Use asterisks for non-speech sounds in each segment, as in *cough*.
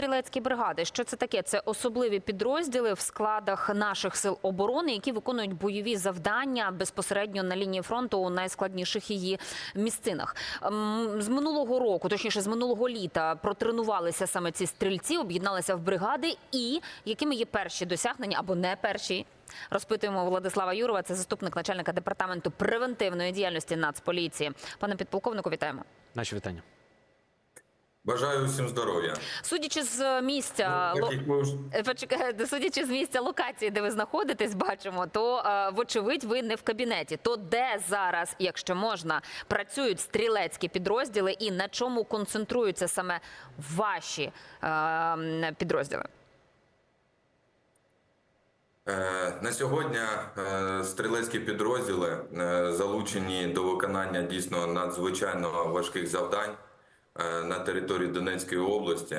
стрілецькі бригади. Що це таке? Це особливі підрозділи в складах наших сил оборони, які виконують бойові завдання безпосередньо на лінії фронту у найскладніших її місцинах. Ем, З минулого року, точніше, з минулого літа, протренувалися саме ці стрільці, об'єдналися в бригади. І якими є перші досягнення або не перші? Розпитуємо Владислава Юрова, це заступник начальника департаменту превентивної діяльності Нацполіції. Пане підполковнику, вітаємо. Наші вітання. Бажаю всім здоров'я. Судячи з місця Ну, Е, Почекайте, *laughs* судячи з місця локації, де ви знаходитесь, бачимо, то е, вочевидь ви не в кабінеті. То де зараз, якщо можна, працюють стрілецькі підрозділи і на чому концентруються саме ваші е, підрозділи? Е, На сьогодні е, стрілецькі підрозділи е, залучені до виконання дійсно надзвичайно важких завдань е, на території Донецької області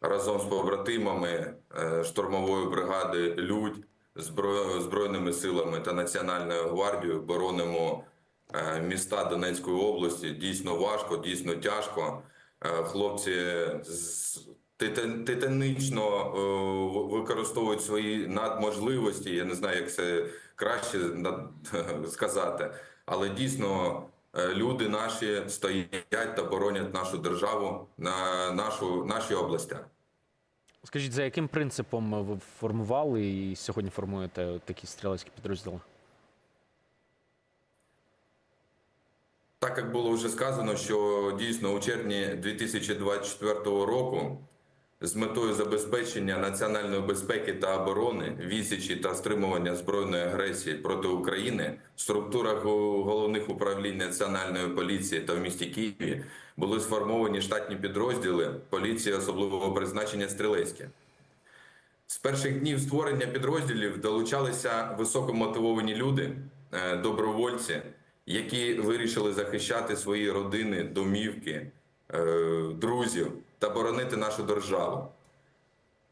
разом з побратимами е, штурмової бригади Людь, збройними силами та Національною гвардією боронимо е, міста Донецької області. Дійсно важко, дійсно тяжко. Е, Хлопці з титан- титанічно е, використовують свої надможливості. Я не знаю, як це краще *laughs* сказати, але дійсно е, люди наші стоять та боронять нашу державу на нашу наші області. Скажіть, за яким принципом ви формували і сьогодні формуєте такі стрілецькі підрозділи? Так як було вже сказано, що дійсно у червні 2024 року з метою забезпечення національної безпеки та оборони, відсічі та стримування збройної агресії проти України в структурах головних управлінь національної поліції та в місті Києві були сформовані штатні підрозділи поліції особливого призначення стрілецьке. З перших днів створення підрозділів долучалися високомотивовані люди, е, добровольці, які вирішили захищати свої родини, домівки, е, друзів та боронити нашу державу.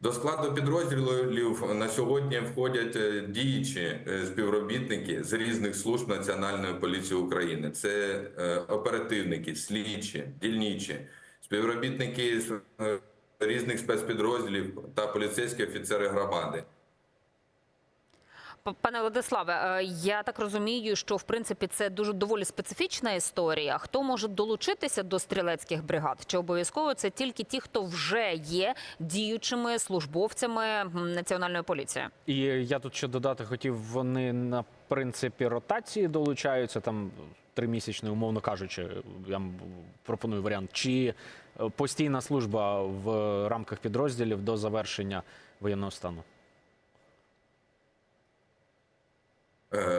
До складу підрозділів на сьогодні входять е, діючі е, співробітники з різних служб Національної поліції України. Це е, оперативники, слідчі, дільничі, співробітники різних спецпідрозділів та поліцейські офіцери громади. Пане Владиславе, е, я так розумію, що в принципі це дуже доволі специфічна історія. Хто може долучитися до стрілецьких бригад? Чи обов'язково це тільки ті, хто вже є діючими службовцями національної поліції? І я тут ще додати хотів, вони на принципі ротації долучаються там тримісячної, умовно кажучи, я вам пропоную варіант, чи е, постійна служба в рамках підрозділів до завершення воєнного стану. Е,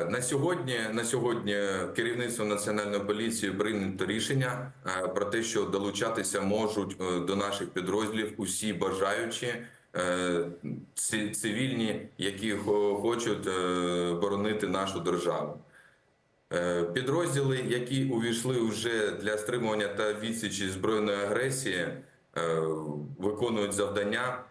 На сьогодні, на сьогодні керівництво національної поліції прийнято рішення е, про те, що долучатися можуть е, до наших підрозділів усі бажаючі е, цивільні, які хочуть е, боронити нашу державу. Е, Підрозділи, які увійшли вже для стримування та відсічі збройної агресії, е, виконують завдання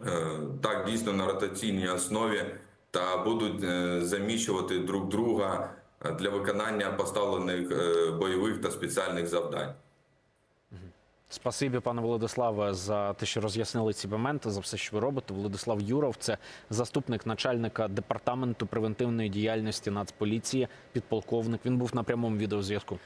Е, так дійсно на ротаційній основі та будуть е, заміщувати друг друга для виконання поставлених е, бойових та спеціальних завдань. Спасибі, пане Владиславе, за те, що роз'яснили ці моменти, за все, що ви робите. Владислав Юров, це заступник начальника департаменту превентивної діяльності Нацполіції, підполковник. Він був на прямому відеозв'язку.